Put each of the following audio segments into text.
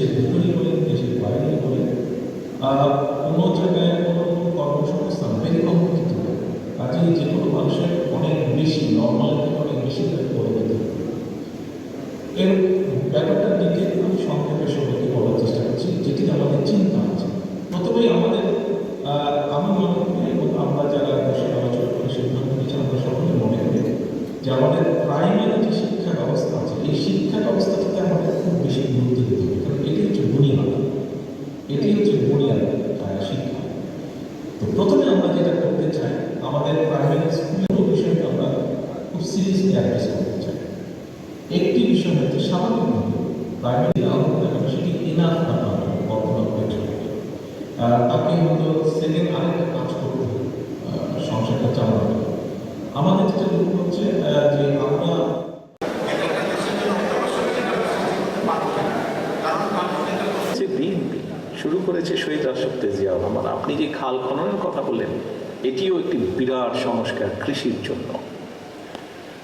দেশের ভিতরেই বলেন দেশের বাইরেই বলেন কোনো জায়গায় কোনো কর্মসংস্থান ভেরি কম্পিটিটিভ কাজেই যে কোনো মানুষের অনেক বেশি নর্মাল অনেক বেশি হবে। এর ব্যাপারটার দিকে আমি সংক্ষেপে সবাইকে বলার চেষ্টা করছি, যেটি আমাদের চিন্তা আছে প্রথমেই আমাদের আমি মনে করি এবং আমরা যারা বসে আলোচনা করে সিদ্ধান্ত নিচ্ছি আমরা সকলে মনে করি যে আমাদের প্রাইমারি যে শিক্ষা ব্যবস্থা আছে এই শিক্ষা ব্যবস্থাটাতে আমাদের খুব বেশি গুরুত্ব দিতে হবে কারণ এটি হচ্ছে বুনিয়াদ এটি হচ্ছে বুনিয়াদ আহ, শিক্ষা তো প্রথমে আমরা যেটা করতে চাই আমাদের প্রাইমারি স্কুলের বিষয়টা আমরা খুব সিরিয়াসলি অ্যাড্রেস করতে চাই একটি বিষয় হচ্ছে স্বাভাবিকভাবে সেটি ইনাফ না বর্তমান পেছনে তাকে হয়তো সেকেন্ড আরেকটা কাজ করতে সংসারটা হবে। আমাদের যেটা লক্ষ্য হচ্ছে যে আমরা শুরু করেছে শহীদ রাষ্ট্রপতি জিয়া রহমান। আপনি যে খাল খননের কথা বললেন, এটিও একটি বিরাট সংস্কার কৃষির জন্য।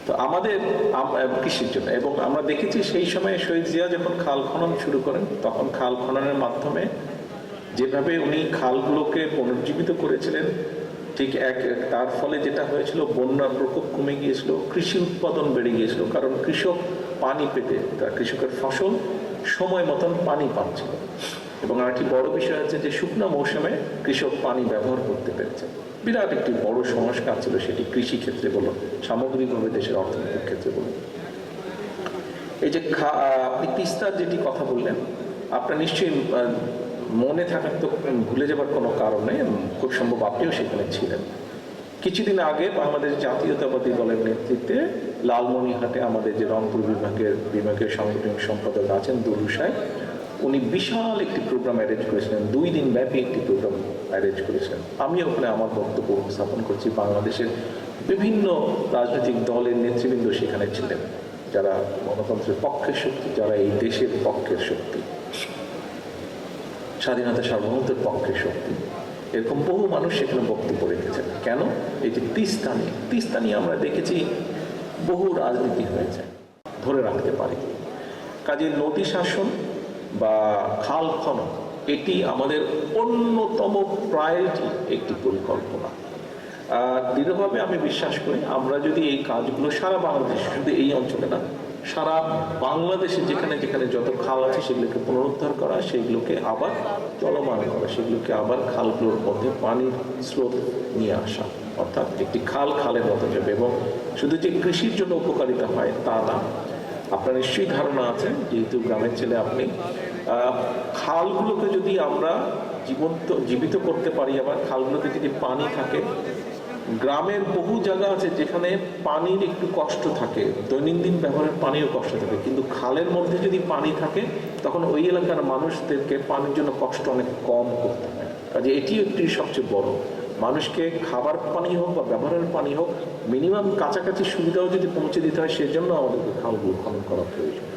তো আমাদের কৃষির জন্য। এবং আমরা দেখেছি সেই সময় শহীদ জিয়া যখন খাল খনন শুরু করেন, তখন খাল খননের মাধ্যমে যেভাবে উনি খালগুলোকে পুনর্জীবিত করেছিলেন, ঠিক এক তার ফলে যেটা হয়েছিল, বন্যার প্রকোপ কমে গিয়েছিল, কৃষি উৎপাদন বেড়ে গিয়েছিল, কারণ কৃষক পানি পেতে তার কৃষকের ফসল সময় মতন পানি পাচ্ছিল। এবং আরেকটি বড় বিষয় হচ্ছে যে শুকনো মৌসুমে কৃষক পানি ব্যবহার করতে পেরেছে। বিরাট একটি বড় সংস্কার ছিল সেটি কৃষি ক্ষেত্রে বলো সামগ্রিকভাবে দেশের অর্থনৈতিক ক্ষেত্রে বলো এই যে আপনি তিস্তার যেটি কথা বললেন, আপনার নিশ্চয়ই মনে থাকার তো ভুলে যাবার কোনো কারণ নেই খুব সম্ভব আপনিও সেখানে ছিলেন। কিছুদিন আগে বাংলাদেশ জাতীয়তাবাদী দলের নেতৃত্বে লালমনিরহাটে আমাদের যে রংপুর বিভাগের বিভাগীয় সাংগঠনিক সম্পাদক আছেন সাহেব উনি বিশাল একটি প্রোগ্রাম অ্যারেঞ্জ করেছিলেন, দুই দিন ব্যাপী একটি প্রোগ্রাম অ্যারেঞ্জ করেছিলেন। আমি ওখানে আমার বক্তব্য উপস্থাপন করছি, বাংলাদেশের বিভিন্ন রাজনৈতিক দলের নেতৃবৃন্দ সেখানে ছিলেন, যারা গণতন্ত্রের পক্ষের শক্তি, যারা এই দেশের পক্ষের শক্তি, স্বাধীনতা সার্বভৌমত্বের পক্ষের শক্তি। এরকম বহু মানুষ সেখানে বক্তব্য রেখেছেন। কেন? এই যে তিস্তা নিয়ে। তিস্তা নিয়ে আমরা দেখেছি বহু রাজনীতি হয়েছে, ধরে রাখতে পারি। কাজে নদী শাসন বা খাল খনন, এটি আমাদের অন্যতম প্রায়োরিটি একটি পরিকল্পনা। দৃঢ়ভাবে আমি বিশ্বাস করি, আমরা যদি এই কাজগুলো সারা বাংলাদেশে, শুধু এই অঞ্চলে না, সারা বাংলাদেশে যেখানে যেখানে যত খাল আছে, সেগুলোকে পুনরুদ্ধার করা, সেগুলোকে আবার চলমান করা, সেগুলোকে আবার খালগুলোর মধ্যে পানির স্রোত নিয়ে আসা। অর্থাৎ একটি খাল খালের মতো যাবে এবং শুধু যে কৃষির জন্য উপকারিতা হয়, তা না। আপনার নিশ্চয়ই ধারণা আছে, যেহেতু গ্রামের ছেলে আপনি। খালগুলোকে যদি আমরা জীবন্ত, জীবিত করতে পারি, আবার খালগুলোতে যদি পানি থাকে, গ্রামের বহু জায়গা আছে যেখানে পানির একটু কষ্ট থাকে, দৈনন্দিন ব্যবহারের পানিও কষ্ট থাকে, কিন্তু খালের মধ্যে যদি পানি থাকে, তখন ওই এলাকার মানুষদেরকে পানির জন্য কষ্ট অনেক কম করতে হয়। কাজে এটি একটি সবচেয়ে বড় মানুষকে খাবার পানি হোক বা ব্যবহারের পানি হোক মিনিমাম কাছাকাছি সুবিধাও যদি পৌঁছে দিতে হয়, সেজন্য আমাদেরকে খাল খনন করা প্রয়োজন।